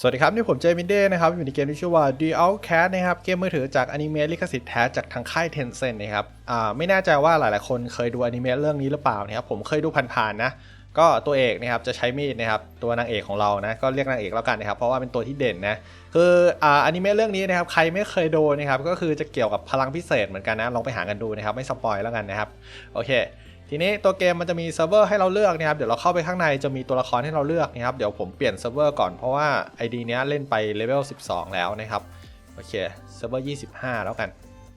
สวัสดีครับ นี่ผมเจมินเด้นะครับ อยู่ในเกมที่ชื่อว่า The Outcast นะครับ เกมมือถือจากอนิเมะลิขสิทธิ์แท้จากทางค่าย Tencent นะครับอ่าไม่แน่ใจว่าหลาย ๆ คนเคยดูอนิเมะเรื่องนี้หรือเปล่านะครับผมเคยดูผ่าน ๆ นะ ก็ตัวเอกนะครับจะใช้มีดนะครับตัวนางเอกของเรานะก็เรียกนางเอกแล้วกันนะครับ เพราะว่าเป็นตัวที่เด่นนะคืออ่าอนิเมะเรื่องนี้นะครับใครไม่เคยดูนะครับก็คือจะเกี่ยวกับพลังพิเศษเหมือนกันนะลองไปหากันดูนะครับไม่สปอยแล้วกันนะครับโอเค ทีนี้ตัวเกมมันจะมีเซิร์ฟเวอร์ให้เราเลือกนะครับเดี๋ยวเราเข้าไปข้างในจะมีตัวละครให้เราเลือกนะครับเดี๋ยวผมเปลี่ยนเซิร์ฟเวอร์ก่อนเพราะว่า ID เนี้ยเล่นไปเลเวล 12 แล้วนะครับโอเคเซิร์ฟเวอร์25 แล้วกัน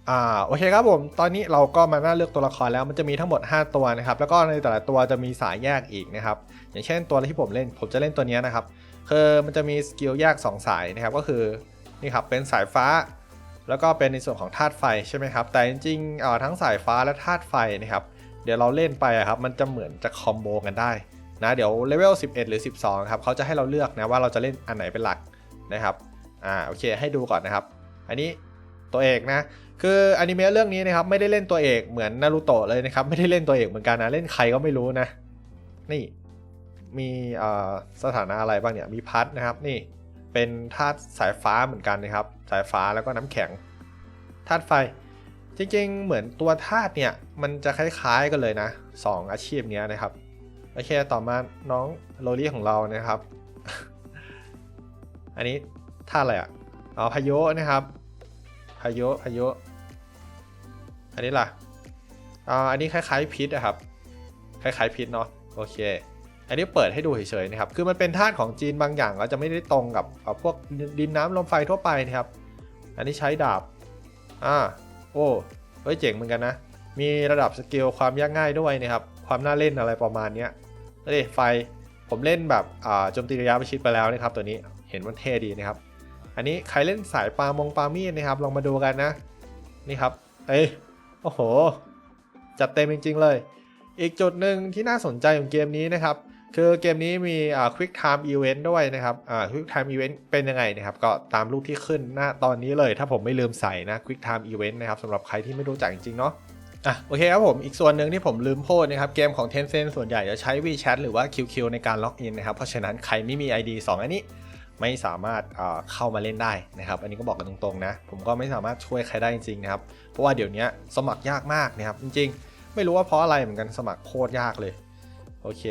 อ่าโอเคครับผมตอนนี้เราก็มาหน้าเลือกตัวละครแล้วมันจะมีทั้งหมด 5 ตัวนะครับแล้วก็ในแต่ละตัวจะมีสายแยกอีกนะครับอย่างเช่นตัวที่ผมเล่นผมจะเล่นตัวนี้นะครับคือมันจะมีสกิลแยก 2 สายนะครับก็คือนี่ครับเป็นสายฟ้า แล้วก็เป็นในส่วนของธาตุไฟใช่ไหมครับแต่จริงๆทั้งสายฟ้าและธาตุไฟนะครับ เดี๋ยวเราเล่นไปอะครับมันจะเหมือนจะคอมโบกันได้นะเดี๋ยวเลเวล11 หรือ 12ครับเขาจะให้เราเลือกนะว่าเราจะเล่นอันไหนเป็นหลักนะครับอ่าโอเคให้ดูก่อนนะครับ อันนี้ตัวเอกนะคืออนิเมะเรื่องนี้นะครับไม่ได้เล่นตัวเอกเหมือนนารูโตะเลยนะครับไม่ได้เล่นตัวเอกเหมือนกันนะเล่นใครก็ไม่รู้นะนี่มีอ่อสถานะอะไรบ้างเนี่ยมีพัดนะครับนี่เป็นธาตุสายฟ้าเหมือนกันนะครับ สายฟ้าแล้วก็น้ำแข็งธาตุไฟ จริงๆ เหมือนตัวธาตุเนี่ย มันจะคล้ายๆกันเลยนะสองอาชีพนี้นะครับ โอเค ต่อมาน้องโรลี่ของเรานะครับ อันนี้ธาตุอะไรอะอ๋อพายุนะครับพายุพายุอันนี้ล่ะอ่าอันนี้คล้ายๆพิษอะครับ คล้ายๆพิษเนาะโอเค อันนี้เปิดให้ดูเฉยๆนะครับ คือมันเป็นธาตุของจีนบางอย่างก็จะไม่ได้ตรงกับพวกดินน้ำลมไฟทั่วไปนะครับ อันนี้ใช้ดาบอ่า อ้ เฮ้ยเจ๋งเหมือนกันนะ มีระดับสเกลความยากง่ายด้วยนะครับ ความน่าเล่นอะไรประมาณนี้ยเอ้ยไฟ ผมเล่นแบบโจมตีระยะประชิดไปแล้วนะครับ ตัวนี้เห็นมันเท่ดีนะครับ อันนี้ใครเล่นสายปลามงปลามีดนะครับ ลองมาดูกันนะ นี่ครับ เอ้ย โอ้โห จัดเต็มจริงๆเลย อีกจุดหนึ่งที่น่าสนใจของเกมนี้นะครับ คือเกมนี้มีอ่า Quick Time Event ด้วยนะครับอ่า Quick Time Event เป็นยังไงนะครับ ก็ตามรูปที่ขึ้นหน้าตอนนี้เลย ถ้าผมไม่ลืมใส่นะ Quick Time Event นะครับสำหรับใครที่ไม่รู้จักจริงๆเนาะอะโอเคครับผมอีกส่วนหนึ่งที่ผมลืมพูดนะครับ เกมของ Tencent ส่วนใหญ่จะใช้ WeChat หรือว่า QQ ในการล็อกอินนะครับ เพราะฉะนั้นใครไม่มี ID 2 อันนี้ไม่สามารถอ่าเข้ามาเล่นได้นะครับ อันนี้ก็บอกกันตรงๆนะ ผมก็ไม่สามารถช่วยใครได้จริงๆนะครับ เพราะว่าเดี๋ยวนี้สมัครยากมากนะครับ จริงๆ ไม่รู้ว่าเพราะอะไรเหมือนกันสมัครโคตรยากเลย โอเค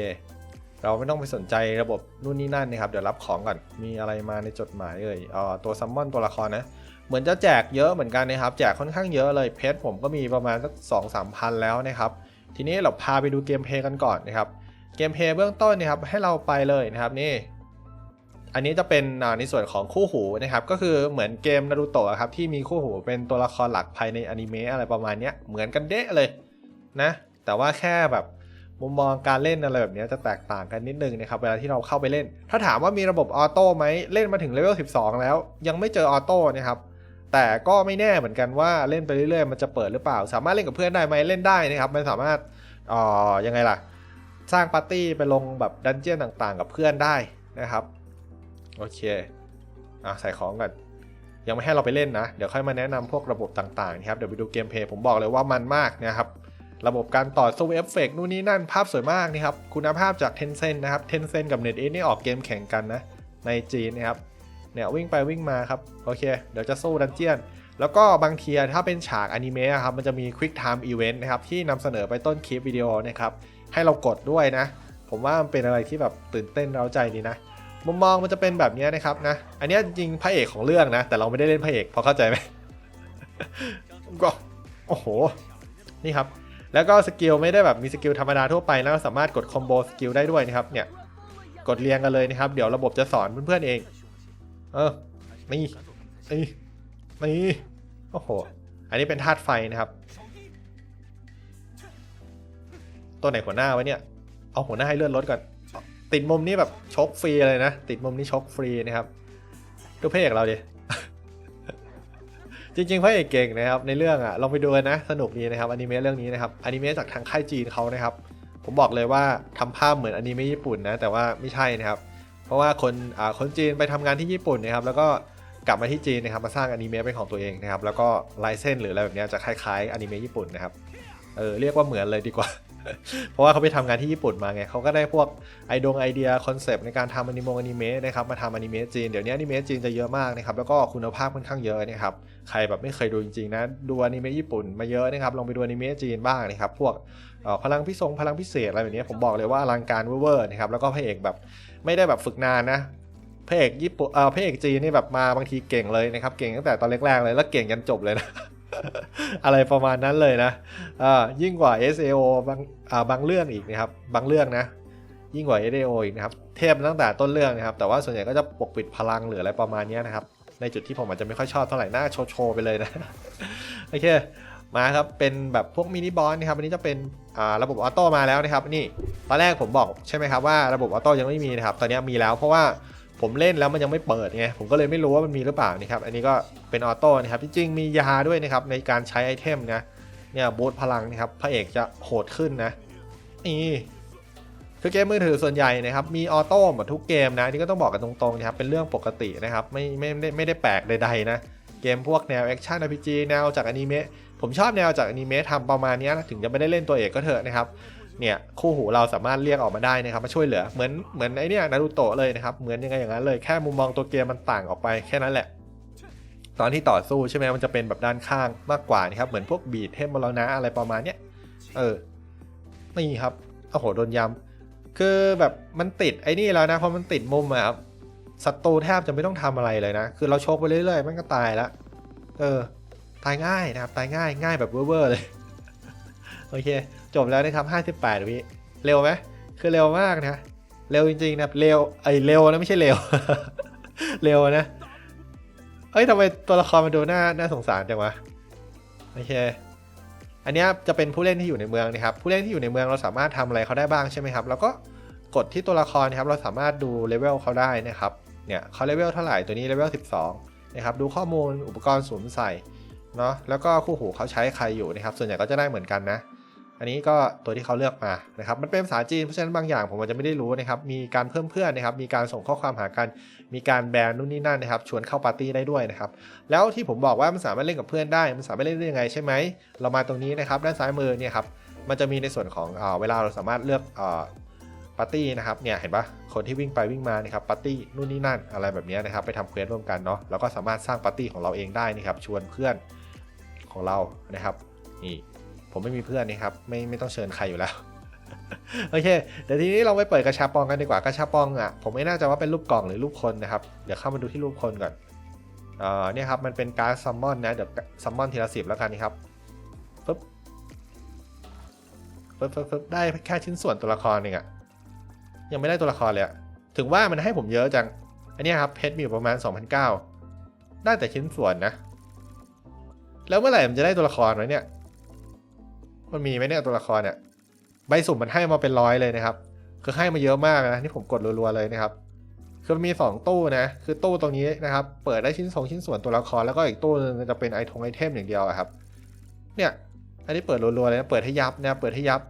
เราไม่ต้องไปสนใจระบบนู่นนี่นั่นนะครับ เดี๋ยวรับของก่อน มีอะไรมาในจดหมายเอ่ยเอ่อตัวซัมมอนตัวละครนะ เหมือนจะแจกเยอะเหมือนกันนะครับ แจกค่อนข้างเยอะเลย เพชรผมก็มีประมาณสักสองสามพันแล้วนะครับ ทีนี้เราพาไปดูเกมเพย์กันก่อนนะครับ เกมเพย์เบื้องต้นนะครับ ให้เราไปเลยนะครับนี่ อันนี้จะเป็นในส่วนของคู่หูนะครับ ก็คือเหมือนเกมนารูโตะครับที่มีคู่หูเป็นตัวละครหลักภายในอนิเมะอะไรประมาณนี้เหมือนกันเดะเลยนะ แต่ว่าแค่แบบ มุมมองการเล่นอะไรแบบนี้จะแตกต่างกันนิดนึงนะครับเวลาที่เราเข้าไปเล่น ถ้าถามว่ามีระบบออโต้ไหมเล่นมาถึงเลเวล12 แล้ว ยังไม่เจอออโต้นะครับแต่ก็ไม่แน่เหมือนกันว่าเล่นไปเรื่อยๆ มันจะเปิดหรือเปล่า สามารถเล่นกับเพื่อนได้ไหมเล่นได้นะครับ มันสามารถอ่อยังไงล่ะ สร้างปาร์ตี้ไปลงแบบดันเจี้ยนต่างๆ กับเพื่อนได้นะครับ โอเคอะใส่ของก่อนยังไม่ให้เราไปเล่นนะ เดี๋ยวค่อยมาแนะนำพวกระบบต่างๆนะครับเดี๋ยวไปดูเกมเพลย์ผมบอกเลยว่ามันมากนะครับ ระบบการต่อสู้เอฟเฟกนู่นนี่นั่นภาพสวยมากนะครับคุณภาพจาก Tencent นะครับ Tencent กับ NetEase นี่ออกเกมแข่งกันนะในจีนนะครับเนี่ยวิ่งไปวิ่งมาครับโอเค เดี๋ยวจะสู้ดันเจียน แล้วก็บางทีถ้าเป็นฉากอนิเมะครับมันจะมี Quick Time Event นะครับที่นำเสนอไปต้นคลิปวิดีโอนะครับให้เรากดด้วยนะ ผมว่ามันเป็นอะไรที่แบบตื่นเต้นเร้าใจดีนะมุมมองมันจะเป็นแบบนี้นะครับนะ อันนี้จริงพระเอกของเรื่องนะ แต่เราไม่ได้เล่นพระเอกพอเข้าใจไหมก็โอ้โห นี่ครับ แล้วก็สกิลไม่ได้แบบมีสกิลธรรมดาทั่วไปแล้วก็สามารถกดคอมโบสกิลได้ด้วยนะครับเนี่ยกดเรียงกันเลยนะครับ เดี๋ยวระบบจะสอนเพื่อนๆเอง เออนี่นี่นี่โอ้โหอันนี้เป็นธาตุไฟนะครับ ตัวไหนหัวหน้าไว้เนี่ยเอาหัวหน้าให้เลื่อนรถก่อน ติดมุมนี้แบบชกฟรีเลยนะ ติดมุมนี้ชกฟรีนะครับดูพระเอกเราดิ จริงๆพระเอกเก่งนะครับในเรื่องอะลองไปดูนะสนุกดีนะครับอนิเมะเรื่องนี้นะครับอนิเมะจากทางค่ายจีนเขานะครับ ผมบอกเลยว่าทำภาพเหมือนอนิเมะญี่ปุ่นนะแต่ว่าไม่ใช่นะครับ เพราะว่าคนอ่าคนจีนไปทำงานที่ญี่ปุ่นนะครับ แล้วก็กลับมาที่จีนนะครับมาสร้างอนิเมะเป็นของตัวเองนะครับแล้วก็ลายเส้นหรืออะไรแบบนี้จะคล้ายๆอนิเมะญี่ปุ่นนะครับ เออเรียกว่าเหมือนเลยดีกว่า เพราะว่าเขาไปทำงานที่ญี่ปุ่นมาไงเขาก็ได้พวกไอดงไอเดียคอนเซปต์ในการทำอนิโมอนิเมะนะครับมาทำอนิเมะจีนเดี๋ยวนี้อนิเมะจีนจะเยอะมากนะครับแล้วก็คุณภาพค่อนข้างเยอะนะครับใครแบบไม่เคยดูจริงๆนะดูอนิเมะญี่ปุ่นมาเยอะนะครับลองไปดูอนิเมะจีนบ้างนะครับพวกออพลังพิศงพลังพิเศษอะไรแบบนี้ผมบอกเลยว่าอลังการเวอร์นะครับแล้วก็พระเอกแบบไม่ได้แบบฝึกนานนะพระเอกญี่ปุ่นเออพระเอกจีนนี่แบบมาบางทีเก่งเลยนะครับเก่งตั้งแต่ตอนแรกๆเลยแล้วเก่งยันจบเลยนะ อะไรประมาณนั้นเลยนะยิ่งกว่า SAO บางบางเรื่องอีกนะครับ บางเรื่องนะ ยิ่งกว่า SAO อีกนะครับ เทพตั้งแต่ต้นเรื่องนะครับ แต่ว่าส่วนใหญ่ก็จะปกปิดพลังหรืออะไรประมาณนี้นะครับ ในจุดที่ผมอาจจะไม่ค่อยชอบเท่าไหร่น่าโชว์โชว์ไปเลยนะ โอเค มาครับ เป็นแบบพวกมินิบอสนะครับอันนี้จะเป็นระบบออโต้มาแล้วนะครับ นี่ ตอนแรกผมบอกใช่ไหมครับว่าระบบออโต้ยังไม่มีนะครับ ตอนนี้มีแล้วเพราะว่า ผมเล่นแล้วมันยังไม่เปิดไงผมก็เลยไม่รู้ว่ามันมีหรือเปล่านะครับอันนี้ก็เป็นออโต้นะครับจริงๆมียาด้วยนะครับในการใช้ไอเทมนะเนี่ยบูทพลังนะครับพระเอกจะโหดขึ้นนะนี่คือเกมมือถือส่วนใหญ่นะครับมีออโต้หมดทุกเกมนะนี่ก็ต้องบอกกันตรงๆนะครับเป็นเรื่องปกตินะครับไม่ไม่ไม่ไม่ได้แปลกใดๆนะเกมพวกแนวแอคชั่น RPG แนวจากอนิเมะผมชอบแนวจากอนิเมะทำประมาณนี้นะถึงจะไม่ได้เล่นตัวเอกก็เถอะนะครับ เนี่ยคู่หูเราสามารถเรียกออกมาได้นะครับมาช่วยเหลือเหมือนเหมือนไอเนี่ยนารูโตะเลยนะครับเหมือนยังไงอย่างนั้นเลยแค่มุมมองตัวเกมมันต่างออกไปแค่นั้นแหละ ตอนที่ต่อสู้ใช่ไหมมันจะเป็นแบบด้านข้างมากกว่านี่ครับเหมือนพวกบีดเทมบอลนะอะไรประมาณเนี้ยเออนี่ครับโอ้โหโดนยำคือแบบมันติดไอ้นี่แล้วนะพอมันติดมุมอะครับศัตรูแทบจะไม่ต้องทำอะไรเลยนะ คือเราโชกไปเรื่อยๆ มันก็ตายละ เออ ตายง่ายนะครับ ตายง่าย ง่ายแบบเวอร์เลย โอเค จบแล้วนะครับ58 วิเร็วไหมคือเร็วมากนะ เร็วจริงๆนะเร็วไอ้ยเร็วนะไม่ใช่เร็ว เร็วนะ เอ้ยทำไมตัวละครมันดูน่าน่าสงสารจังวะโอเคอันนี้จะเป็นผู้เล่นที่อยู่ในเมืองนะครับ ผู้เล่นที่อยู่ในเมืองเราสามารถทำอะไรเขาได้บ้างใช่ไหมครับ แล้วก็กดที่ตัวละครนะครับเราสามารถดูเลเวลเขาได้นะครับ เนี่ยเขาเลเวลเท่าไหร่ตัวนี้เลเวล12 นะครับ ดูข้อมูลอุปกรณ์สวมใส่เนาะ แล้วก็คู่หูเขาใช้ใครอยู่นะครับ ส่วนใหญ่ก็จะได้เหมือนกันนะ อันนี้ก็ตัวที่เขาเลือกมานะครับมันเป็นภาษาจีนเพราะฉะนั้นบางอย่างผมอาจจะไม่ได้รู้นะครับมีการเพิ่มเพื่อนนะครับมีการส่งข้อความหากันมีการแบนนู่นนี่นั่นนะครับชวนเข้าปาร์ตี้ได้ด้วยนะครับแล้วที่ผมบอกว่ามันสามารถเล่นกับเพื่อนได้ มันสามารถเล่นได้ยังไงใช่ไหมเรามาตรงนี้นะครับด้านซ้ายมือเนี่ยครับมันจะมีในส่วนของเอ่อเวลาเราสามารถเลือกเอ่อปาร์ตี้นะครับเนี่ยเห็นปะคนที่วิ่งไปวิ่งมานะครับปาร์ตี้นู่นนี่นั่นอะไรแบบนี้นะครับไปทำเควสร่วมกันเนาะแล้วก็สามารถสร้างปาร์ตี้ของเราเองได้นะครับชวนเพื่อนของเรานะครับนี่ ผมไม่มีเพื่อนนะครับไม่ไม่ต้องเชิญใครอยู่แล้วโอเค เดี๋ยวทีนี้เราไปเปิดกระชาปองกันดีกว่ากระชาปองอะผมไม่น่ใจะว่าเป็นรูปกล่องหรือรูปคนนะครับ เดี๋ยวเข้ามาดูที่รูปคนก่อนเอ่อเนี่ยครับมันเป็นการซัมมอนนะเดี๋ยวซัมมอนทีละสิบแล้วกันนี่ครับปึ๊บปึ๊บปึ๊บบได้แค่ชิ้นส่วนตัวละครเองอะยังไม่ได้ตัวละครเลยอะถึงว่ามันให้ผมเยอะจัง อันนี้ครับเพชรมีอยู่ประมาณ 2,009ได้แต่ชิ้นส่วนนะ แล้วเมื่อไหร่มันจะได้ตัวละครวะเนี่ย มันมีไหมเนี่ยตัวละครเนี่ยใบสุ่มมันให้มาเป็นร้อยเลยนะครับ คือให้มาเยอะมากนะที่ผมกดรัวๆเลยนะครับ คือมันมี 2 ตู้นะ คือตู้ตรงนี้นะครับ เปิดได้ชิ้นสองชิ้นส่วนตัวละครแล้วก็อีกตู้นึงจะเป็นไอทงไอเทมอย่างเดียวครับ เนี่ย อันนี้เปิดรัวๆเลยนะ เปิดให้ยับนะเปิดให้ยับ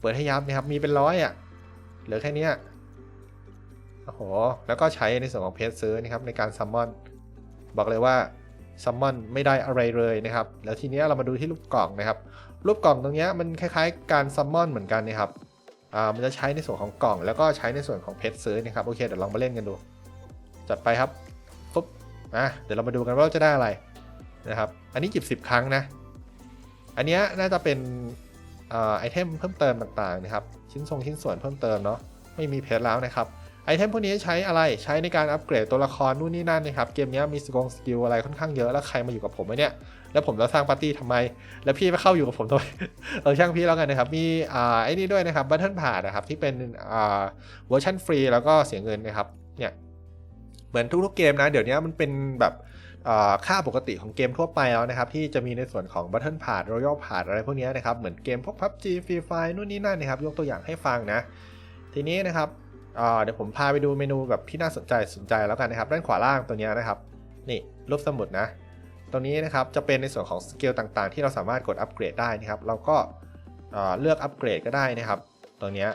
เปิดให้ยับนะครับ มีเป็นร้อยอะ เหลือแค่นี้โอ้โห แล้วก็ใช้ในส่วนของเพจซื้อนะครับในการซัมมอน บอกเลยว่าซัมมอนไม่ได้อะไรเลยนะครับ แล้วทีนี้เรามาดูที่รูปกล่องนะครับ รูปกล่องตรงนี้มันคล้ายๆ การซัมมอนเหมือนกันนะครับอ่ามันจะใช้ในส่วนของกล่อง แล้วก็ใช้ในส่วนของเพชรซื้อนะครับโอเคเดี๋ยวลองมาเล่นกันดู จัดไปครับปุ๊บอะเดี๋ยวเรามาดูกันว่าเราจะได้อะไรนะครับ อันนี้จิบสิบครั้งนะ อันเนี้ยน่าจะเป็นอ่าไอเทมเพิ่มเติมต่างๆนะครับ ชิ้นทรงชิ้นส่วนเพิ่มเติมเนาะไม่มีเพชรแล้วนะครับ ไอเทมพวกนี้ใช้อะไรใช้ในการอัปเกรดตัวละครนู่นนี่นั่นนะครับเกมนี้มีสกงสกิลอะไรค่อนข้างเยอะแล้วใครมาอยู่กับผมไหมเนี่ยแล้วผมจะสร้างปาร์ตี้ทำไม แล้วพี่ไปเข้าอยู่กับผมทำไมเออช่างพี่แล้วกันนะครับมีอ่าไอ้นี่ด้วยนะครับบัตเทิลผ่านะครับที่เป็นอ่าเวอร์ชันฟรีแล้วก็เสียเงินนะครับเนี่ยเหมือนทุกๆเกมนะ เดี๋ยวนี้มันเป็นแบบอ่าค่าปกติของเกมทั่วไปแล้วนะครับ ที่จะมีในส่วนของบัตเทิลผ่ารอยัลผ่าอะไรพวกนี้นะครับ เหมือนเกมพวก PUBG Free Fire นู่นนี่นั่นนะครับ ยกตัวอย่างให้ฟังนะ ทีนี้นะครับ เดี๋ยวผมพาไปดูเมนูแบบที่น่าสนใจสนใจแล้วกันนะครับ ด้านขวาล่างตัวนี้นะครับ นี่รูปสมุดนะตรงนี้นะครับจะเป็นในส่วนของสกิลต่างๆ ที่เราสามารถกดอัปเกรดได้นะครับ เราก็เลือกอัปเกรดก็ได้นะครับ ตรงนี้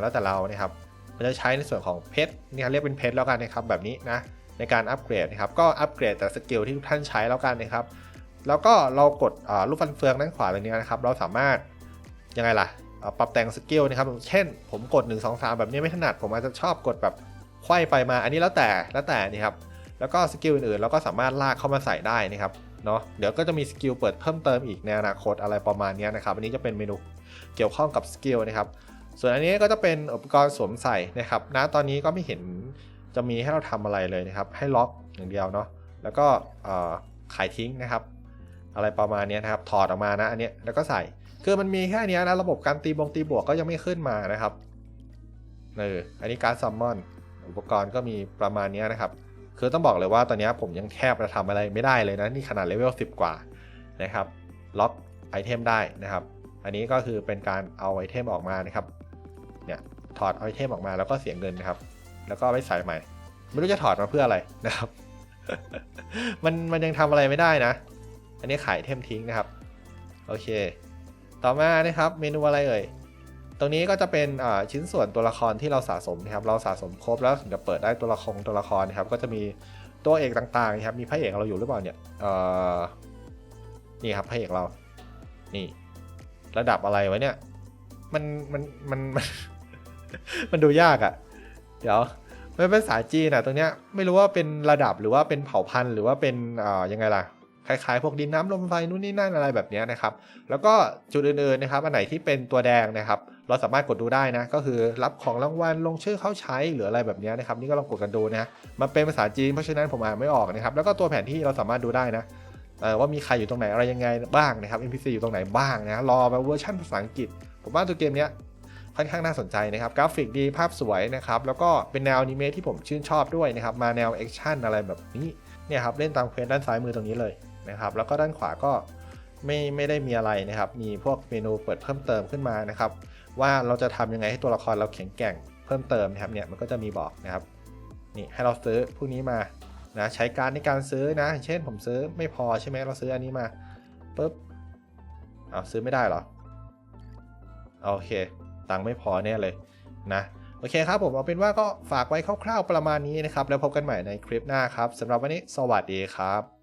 แล้วแต่เรานะครับมันจะใช้ในส่วนของเพชรนี่ครเรียกเป็นเพชรแล้วกันนะครับแบบนี้นะในการอัปเกรดนะครับก็อัปเกรดแต่สกิลที่ทุกท่านใช้แล้วกันนะครับ แล้วก็เรากดรูปฟันเฟืองด้านขวาตรงนี้นะครับ เราสามารถยังไงล่ะ ปรับแต่งสกิลนะครับเช่น ผมกด 1 2 3 แบบนี้ไม่ถนัด ผมอาจจะชอบกดแบบไขว้ไปมา อันนี้แล้วแต่แล้วแต่นี่ครับแล้วก็สกิลอื่นๆเราก็สามารถลากเข้ามาใส่ได้นะครับเนาะเดี๋ยวก็จะมีสกิลเปิดเพิ่มเติมอีกในอนาคตอะไรประมาณนี้นะครับอันนี้จะเป็นเมนูเกี่ยวข้องกับสกิลนะครับส่วนอันนี้ก็จะเป็นอุปกรณ์สวมใส่นะครับณตอนนี้ก็ไม่เห็นจะมีให้เราทำอะไรเลยนะครับ ให้ล็อกอย่างเดียวเนาะแล้วก็ขายทิ้งนะครับ อะไรประมาณนี้นะครับถอดออกมานะอันนี้แล้วก็ใส่ คือมันมีแค่เนี้ยนะ ระบบการตีบงตีบวกก็ยังไม่ขึ้นมานะครับเอออันนี้การซัมมอน อุปกรณ์ก็มีประมาณเนี้ยนะครับ คือต้องบอกเลยว่าตอนนี้ผมยังแทบจะทำอะไรไม่ได้เลยนะ นี่ขนาดเลเวล10 กว่านะครับ ล็อกไอเทมได้นะครับ อันนี้ก็คือเป็นการเอาไอเทมออกมานะครับ เนี่ยถอดไอเทมออกมาแล้วก็เสียเงินนะครับ แล้วก็ไปใส่ใหม่ ไม่รู้จะถอดมาเพื่ออะไรนะครับ มันมันยังทำอะไรไม่ได้นะ อันนี้ขายเทมทิ้งนะครับ โอเค ต่อมานะครับเมนูอะไรเอ่ยตรงนี้ก็จะเป็นชิ้นส่วนตัวละครที่เราสะสมนะครับ เราสะสมครบแล้วถึงจะเปิดได้ตัวละครตัวละครนะครับ ก็จะมีตัวเอกต่างๆนะครับ มีพระเอกเราอยู่หรือเปล่าเนี่ยนี่ครับพระเอกเรา นี่ ระดับอะไรไวะเนี่ยมันมันมันมันมันดูยากอะ่ะ เดี๋ยวมันเป็นภาษาจีนอะตรงเนี้ยไม่รู้ว่าเป็นระดับหรือว่าเป็นเผ่าพันธุ์หรือว่าเป็นอ่ายังไงล่ะ คล้ายๆพวกดินน้ำลมไฟนู่นนี่นั่นอะไรแบบนี้นะครับ แล้วก็จุดอื่นๆนะครับอันไหนที่เป็นตัวแดงนะครับเราสามารถกดดูได้นะ ก็คือรับของรางวัลลงชื่อเข้าใช้หรืออะไรแบบนี้นะครับ นี่ก็ลองกดกันดูนะมันเป็นภาษาจีนเพราะฉะนั้นผมอ่านไม่ออกนะครับ แล้วก็ตัวแผนที่เราสามารถดูได้นะว่ามีใครอยู่ตรงไหนอะไรยังไงบ้างนะครับ NPC อยู่ตรงไหนบ้างนะรอแบบเวอร์ชันภาษาอังกฤษ ผมว่าตัวเกมเนี้ยค่อนข้างน่าสนใจนะครับกราฟิกดีภาพสวยนะครับแล้วก็เป็นแนวอนิเมะที่ผมชื่นชอบด้วยนะครับมาแนวแอคชั่นอะไรแบบนี้เนี่ยครับเล่นตามเควสด้านซ้ายมือตรงนี้เลย นะครับ แล้วก็ด้านขวาก็ไม่ไม่ได้มีอะไรนะครับ มีพวกเมนูเปิดเพิ่มเติมขึ้นมานะครับ ว่าเราจะทำยังไงให้ตัวละครเราแข็งแกร่งเพิ่มเติมนะครับเนี่ยมันก็จะมีบอกนะครับนี่ให้เราซื้อพวกนี้มานะใช้การในการซื้อนะ เช่นผมซื้อไม่พอใช่ไหมเราซื้ออันนี้มาปุ๊บเอาซื้อไม่ได้หรอโอเค ตังค์ไม่พอแน่เลยนะโอเคครับผมเอาเป็นว่าก็ฝากไว้คร่าวๆประมาณนี้นะครับ แล้วพบกันใหม่ในคลิปหน้าครับสำหรับวันนี้สวัสดีครับ